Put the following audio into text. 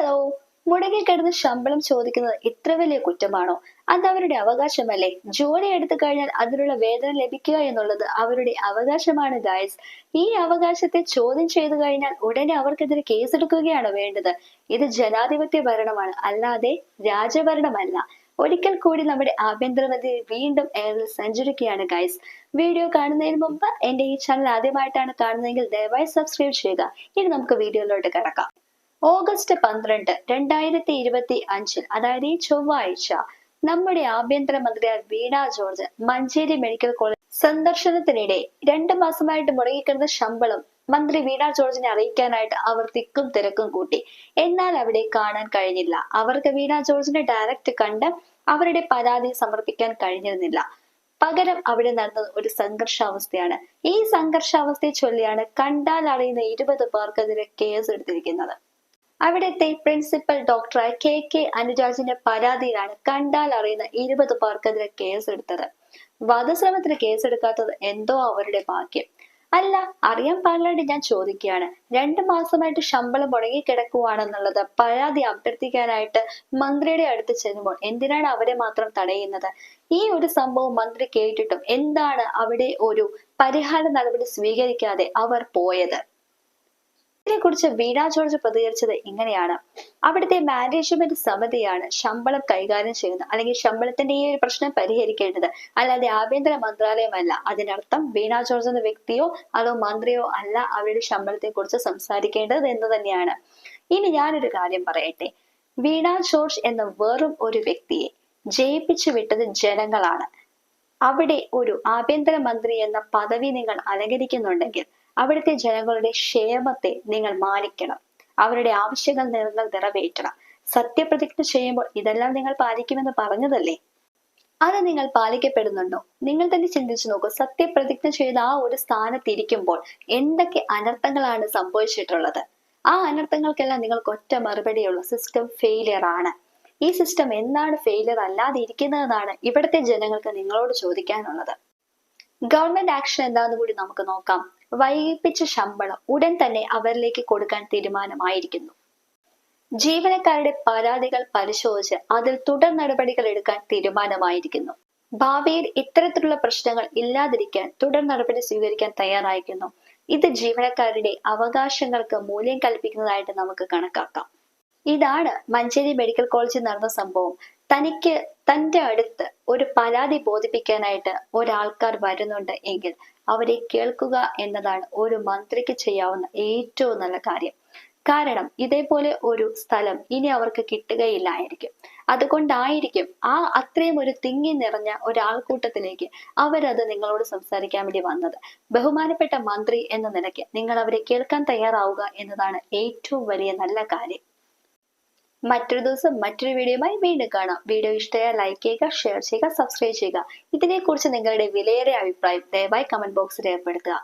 Hello. മുടങ്ങിൽ കിടന്ന് ശമ്പളം ചോദിക്കുന്നത് ഇത്ര വലിയ കുറ്റമാണോ? അത് അവരുടെ അവകാശമല്ലേ? ജോലി എടുത്തു കഴിഞ്ഞാൽ അതിനുള്ള വേതനം ലഭിക്കുക എന്നുള്ളത് അവരുടെ അവകാശമാണ് ഗായ്സ് ഈ അവകാശത്തെ ചോദ്യം ചെയ്തു കഴിഞ്ഞാൽ ഉടനെ അവർക്കെതിരെ കേസെടുക്കുകയാണ് വേണ്ടത്? ഇത് ജനാധിപത്യ ഭരണമാണ് അല്ലാതെ രാജഭരണമല്ല. ഒരിക്കൽ കൂടി നമ്മുടെ ആഭ്യന്തരമന്ത്രി വീണ്ടും എയറിൽ സഞ്ചരിക്കുകയാണ് ഗൈസ് വീഡിയോ കാണുന്നതിന് മുമ്പ് എന്റെ ഈ ചാനൽ ആദ്യമായിട്ടാണ് കാണുന്നതെങ്കിൽ ദയവായി സബ്സ്ക്രൈബ് ചെയ്യുക. ഇനി നമുക്ക് വീഡിയോയിലോട്ട് കിടക്കാം. ഓഗസ്റ്റ് പന്ത്രണ്ട് രണ്ടായിരത്തി ഇരുപത്തി അഞ്ചിൽ അതായത് ഈ ചൊവ്വാഴ്ച നമ്മുടെ ആഭ്യന്തരമന്ത്രിയായ വീണ ജോർജ് മഞ്ചേരി മെഡിക്കൽ കോളേജ് സന്ദർശനത്തിനിടെ രണ്ടു മാസമായിട്ട് മുടങ്ങിക്കിടന്ന ശമ്പളം മന്ത്രി വീണ ജോർജിനെ അറിയിക്കാനായിട്ട് അവർ തിക്കും തിരക്കും കൂട്ടി. എന്നാൽ അവിടെ കാണാൻ കഴിഞ്ഞില്ല. അവർക്ക് വീണ ജോർജിനെ ഡയറക്റ്റ് കണ്ട് അവരുടെ പരാതി സമർപ്പിക്കാൻ കഴിഞ്ഞിരുന്നില്ല. പകരം അവിടെ നടന്നത് ഒരു സംഘർഷാവസ്ഥയാണ്. ഈ സംഘർഷാവസ്ഥയെ ചൊല്ലിയാണ് കണ്ടാൽ അറിയുന്ന ഇരുപത് പേർക്കെതിരെ കേസ് എടുത്തിരിക്കുന്നത്. അവിടുത്തെ പ്രിൻസിപ്പൽ ഡോക്ടറായ കെ കെ അനുരാജിന്റെ പരാതിയിലാണ് കണ്ടാൽ അറിയുന്ന ഇരുപത് പേർക്കെതിരെ കേസെടുത്തത് വധശ്രമത്തിന് കേസെടുക്കാത്തത് എന്തോ അവരുടെ ഭാഗ്യം. അല്ല അറിയാൻ പാടില്ലാണ്ട് ഞാൻ ചോദിക്കുകയാണ്. രണ്ടു മാസമായിട്ട് ശമ്പളം മുടങ്ങി കിടക്കുവാണെന്നുള്ളത് പരാതി അഭ്യർത്ഥിക്കാനായിട്ട് മന്ത്രിയുടെ അടുത്ത് ചെല്ലുമ്പോൾ എന്തിനാണ് അവരെ മാത്രം തടയുന്നത്? ഈ ഒരു സംഭവം മന്ത്രി കേട്ടിട്ടും എന്താണ് അവിടെ ഒരു പരിഹാര നടപടി സ്വീകരിക്കാതെ അവർ പോയത്? ഇതിനെക്കുറിച്ച് വീണ ജോർജ് പ്രതികരിച്ചത് ഇങ്ങനെയാണ്. അവിടുത്തെ മാനേജ്മെന്റ് സമിതിയാണ് ശമ്പളം കൈകാര്യം ചെയ്യുന്നത്. അല്ലെങ്കിൽ ശമ്പളത്തിന്റെ ഈ പ്രശ്നം പരിഹരിക്കേണ്ടത്. അല്ലാതെ ആഭ്യന്തര മന്ത്രാലയമല്ല. അതിനർത്ഥം വീണ ജോർജ് എന്ന വ്യക്തിയോ അതോ മന്ത്രിയോ അല്ല അവരുടെ ശമ്പളത്തെ കുറിച്ച് സംസാരിക്കേണ്ടത് എന്ന് തന്നെയാണ്. ഇനി ഞാനൊരു കാര്യം പറയട്ടെ. വീണ ജോർജ് എന്ന വെറും ഒരു വ്യക്തിയെ ജയിപ്പിച്ചു വിട്ടത് ജനങ്ങളാണ്. അവിടെ ഒരു ആഭ്യന്തര മന്ത്രി എന്ന പദവി നിങ്ങൾ അലങ്കരിക്കുന്നുണ്ടെങ്കിൽ അവിടുത്തെ ജനങ്ങളുടെ ക്ഷേമത്തെ നിങ്ങൾ മാനിക്കണം. അവരുടെ ആവശ്യങ്ങൾ നിങ്ങൾ നിറവേറ്റണം. സത്യപ്രതിജ്ഞ ചെയ്യുമ്പോൾ ഇതെല്ലാം നിങ്ങൾ പാലിക്കുമെന്ന് പറഞ്ഞതല്ലേ? അത് നിങ്ങൾ പാലിക്കപ്പെടുന്നുണ്ടോ? നിങ്ങൾ തന്നെ ചിന്തിച്ചു നോക്കൂ. സത്യപ്രതിജ്ഞ ചെയ്ത ആ ഒരു സ്ഥാനത്തിരിക്കുമ്പോൾ എന്തൊക്കെ അനർത്ഥങ്ങളാണ് സംഭവിച്ചിട്ടുള്ളത്? ആ അനർത്ഥങ്ങൾക്കെല്ലാം നിങ്ങൾക്ക് ഒറ്റ മറുപടിയുള്ള സിസ്റ്റം ഫെയിലിയർ ആണ്. ഈ സിസ്റ്റം എന്താണ് ഫെയിലിയർ അല്ലാതെ ഇരിക്കുന്നതെന്നാണ് ഇവിടുത്തെ ജനങ്ങൾക്ക് നിങ്ങളോട് ചോദിക്കാനുള്ളത്. ഗവൺമെന്റ് ആക്ഷൻ എന്താന്ന് കൂടി നമുക്ക് നോക്കാം. വൈകിപ്പിച്ച ശമ്പളം ഉടൻ തന്നെ അവരിലേക്ക് കൊടുക്കാൻ തീരുമാനമായിരിക്കുന്നു. ജീവനക്കാരുടെ പരാതികൾ പരിശോധിച്ച് അതിൽ തുടർ നടപടികൾ എടുക്കാൻ തീരുമാനമായിരിക്കുന്നു. ഭാവിയിൽ ഇത്തരത്തിലുള്ള പ്രശ്നങ്ങൾ ഇല്ലാതിരിക്കാൻ തുടർ നടപടി സ്വീകരിക്കാൻ തയ്യാറായിരിക്കുന്നു. ഇത് ജീവനക്കാരുടെ അവകാശങ്ങൾക്ക് മൂല്യം കൽപ്പിക്കുന്നതായിട്ട് നമുക്ക് കണക്കാക്കാം. ഇതാണ് മഞ്ചേരി മെഡിക്കൽ കോളേജിൽ നടന്ന സംഭവം. തനിക്ക് തന്റെ അടുത്ത് ഒരു പരാതി ബോധിപ്പിക്കാനായിട്ട് ഒരാൾക്കാർ വരുന്നുണ്ട് എങ്കിൽ അവരെ കേൾക്കുക എന്നതാണ് ഒരു മന്ത്രിക്ക് ചെയ്യാവുന്ന ഏറ്റവും നല്ല കാര്യം. കാരണം ഇതേപോലെ ഒരു സ്ഥലം ഇനി അവർക്ക് കിട്ടുകയില്ലായിരിക്കും. അതുകൊണ്ടായിരിക്കും ആ അത്രയും ഒരു തിങ്ങി നിറഞ്ഞ ഒരാൾക്കൂട്ടത്തിലേക്ക് അവരത് നിങ്ങളോട് സംസാരിക്കാൻ വേണ്ടി വന്നത്. ബഹുമാനപ്പെട്ട മന്ത്രി എന്ന നിലയ്ക്ക് നിങ്ങൾ അവരെ കേൾക്കാൻ തയ്യാറാവുക എന്നതാണ് ഏറ്റവും വലിയ നല്ല കാര്യം. മറ്റൊരു ദിവസം മറ്റൊരു വീഡിയോയുമായി വീണ്ടും കാണാം. വീഡിയോ ഇഷ്ടമായ ലൈക്ക് ചെയ്യുക ഷെയർ ചെയ്യുക സബ്സ്ക്രൈബ് ചെയ്യുക. ഇതിനെക്കുറിച്ച് നിങ്ങളുടെ വിലയേറിയ അഭിപ്രായം ദയവായി കമന്റ് ബോക്സിൽ രേഖപ്പെടുത്തുക.